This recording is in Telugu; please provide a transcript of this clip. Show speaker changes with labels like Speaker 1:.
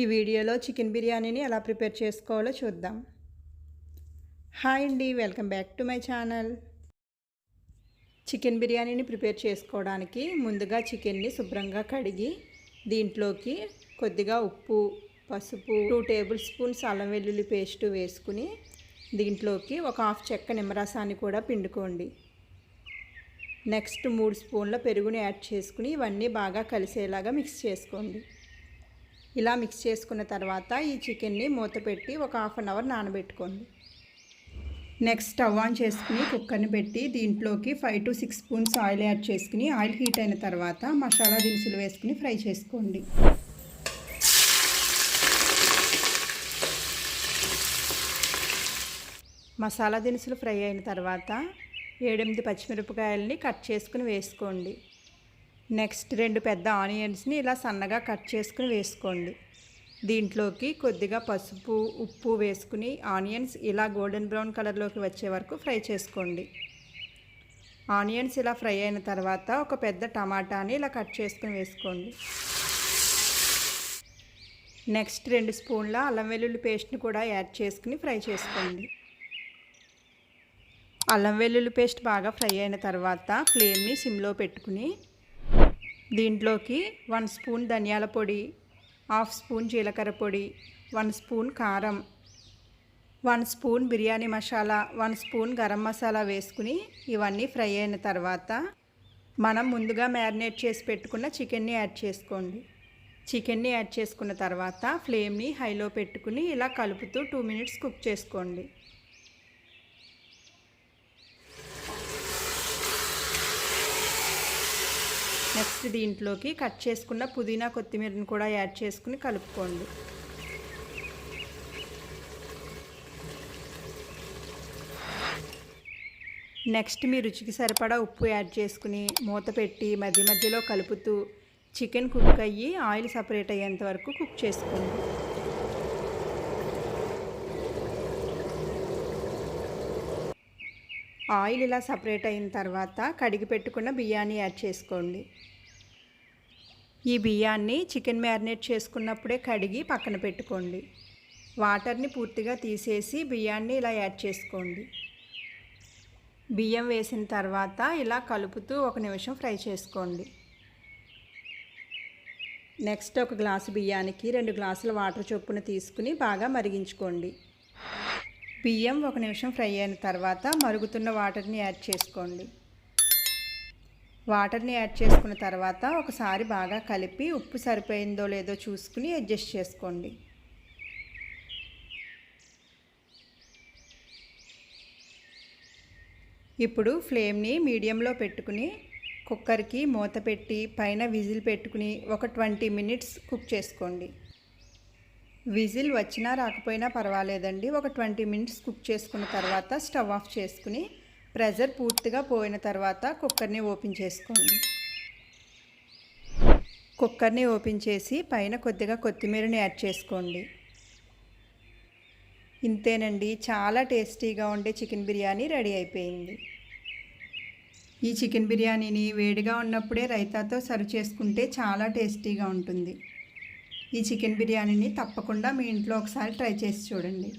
Speaker 1: ఈ వీడియోలో చికెన్ బిర్యానీని ఎలా ప్రిపేర్ చేసుకోవాలో చూద్దాం. హాయ్ అండి welcome back to my channel. Chicken బిర్యానీని ప్రిపేర్ చేసుకోవడానికి ముందుగా చికెన్ని శుభ్రంగా కడిగి దీంట్లోకి కొద్దిగా ఉప్పు పసుపు టూ టేబుల్ స్పూన్స్ అల్లం వెల్లుల్లి పేస్ట్ వేసుకుని దీంట్లోకి ఒక హాఫ్ చెక్క నిమ్మరసాన్ని కూడా పిండుకోండి. నెక్స్ట్ మూడు స్పూన్ల పెరుగుని యాడ్ చేసుకుని ఇవన్నీ బాగా కలిసేలాగా మిక్స్ చేసుకోండి. ఇలా మిక్స్ చేసుకున్న తర్వాత ఈ చికెన్ని మూత పెట్టి ఒక హాఫ్ అన్ అవర్ నానబెట్టుకోండి. నెక్స్ట్ స్టవ్ ఆన్ చేసుకుని కుక్కర్ని పెట్టి దీంట్లోకి five to six spoons oil add చేసుకుని ఆయిల్ హీట్ అయిన తర్వాత మసాలా దినుసులు వేసుకుని ఫ్రై చేసుకోండి. మసాలా దినుసులు ఫ్రై అయిన తర్వాత ఏడెనిమిది పచ్చిమిరపకాయలని కట్ చేసుకుని వేసుకోండి. నెక్స్ట్ రెండు పెద్ద ఆనియన్స్ని ఇలా సన్నగా కట్ చేసుకుని వేసుకోండి. దీంట్లోకి కొద్దిగా పసుపు ఉప్పు వేసుకుని ఆనియన్స్ ఇలా గోల్డెన్ బ్రౌన్ కలర్లోకి వచ్చే వరకు ఫ్రై చేసుకోండి. ఆనియన్స్ ఇలా ఫ్రై అయిన తర్వాత ఒక పెద్ద టమాటాని ఇలా కట్ చేసుకుని వేసుకోండి. నెక్స్ట్ రెండు స్పూన్ల అల్లం వెల్లుల్లి పేస్ట్ని కూడా యాడ్ చేసుకుని ఫ్రై చేసుకోండి. అల్లం వెల్లుల్లి పేస్ట్ బాగా ఫ్రై అయిన తర్వాత ఫ్లేమ్ని సిమ్లో పెట్టుకుని దీంట్లోకి వన్ స్పూన్ ధనియాల పొడి హాఫ్ స్పూన్ జీలకర్ర పొడి వన్ స్పూన్ కారం one spoon biryani masala one spoon garam masala వేసుకుని ఇవన్నీ ఫ్రై అయిన తర్వాత మనం ముందుగా మ్యారినేట్ చేసి పెట్టుకున్న చికెన్ని యాడ్ చేసుకోండి. చికెన్ని యాడ్ చేసుకున్న తర్వాత ఫ్లేమ్ని హైలో పెట్టుకుని ఇలా కలుపుతూ టూ మినిట్స్ కుక్ చేసుకోండి. నెక్స్ట్ దీంట్లోకి కట్ చేసుకున్న పుదీనా కొత్తిమీరని కూడా యాడ్ చేసుకుని కలుపుకోండి. నెక్స్ట్ మీ రుచికి సరిపడా ఉప్పు యాడ్ చేసుకుని మూత పెట్టి మధ్య మధ్యలో కలుపుతూ చికెన్ కుక్ అయ్యి ఆయిల్ సపరేట్ అయ్యేంత వరకు కుక్ చేసుకోండి. ఆయిల్ ఇలా సపరేట్ అయిన తర్వాత కడిగి పెట్టుకున్న బియ్యాన్ని యాడ్ చేసుకోండి. ఈ బియ్యాన్ని చికెన్ మ్యారినేట్ చేసుకున్నప్పుడే కడిగి పక్కన పెట్టుకోండి. వాటర్ని పూర్తిగా తీసేసి బియ్యాన్ని ఇలా యాడ్ చేసుకోండి. బియ్యం వేసిన తర్వాత ఇలా కలుపుతూ ఒక నిమిషం ఫ్రై చేసుకోండి. నెక్స్ట్ ఒక గ్లాసు బియ్యానికి రెండు గ్లాసుల వాటర్ చొప్పున తీసుకుని బాగా మరిగించుకోండి. బియ్యం ఒక నిమిషం ఫ్రై అయిన తర్వాత మరుగుతున్న వాటర్ని యాడ్ చేసుకోండి. వాటర్ని యాడ్ చేసుకున్న తర్వాత ఒకసారి బాగా కలిపి ఉప్పు సరిపోయిందో లేదో చూసుకుని అడ్జస్ట్ చేసుకోండి. ఇప్పుడు ఫ్లేమ్ని మీడియంలో పెట్టుకుని కుక్కర్కి మూత పెట్టి పైన విజిల్ పెట్టుకుని ఒక ట్వంటీ మినిట్స్ కుక్ చేసుకోండి. విజిల్ వచ్చినా రాకపోయినా పర్వాలేదండి. ఒక ట్వంటీ మినిట్స్ కుక్ చేసుకున్న తర్వాత స్టవ్ ఆఫ్ చేసుకుని ప్రెజర్ పూర్తిగా పోయిన తర్వాత కుక్కర్ని ఓపెన్ చేసుకోండి. కుక్కర్ని ఓపెన్ చేసి పైన కొద్దిగా కొత్తిమీరని యాడ్ చేసుకోండి. ఇంతేనండి చాలా టేస్టీగా ఉండే చికెన్ బిర్యానీ రెడీ అయిపోయింది. ఈ చికెన్ బిర్యానీని వేడిగా ఉన్నప్పుడే రైతాతో సర్వ్ చేసుకుంటే చాలా టేస్టీగా ఉంటుంది. ఈ చికెన్ బిర్యానీని తప్పకుండా మీ ఇంట్లో ఒకసారి ట్రై చేసి చూడండి.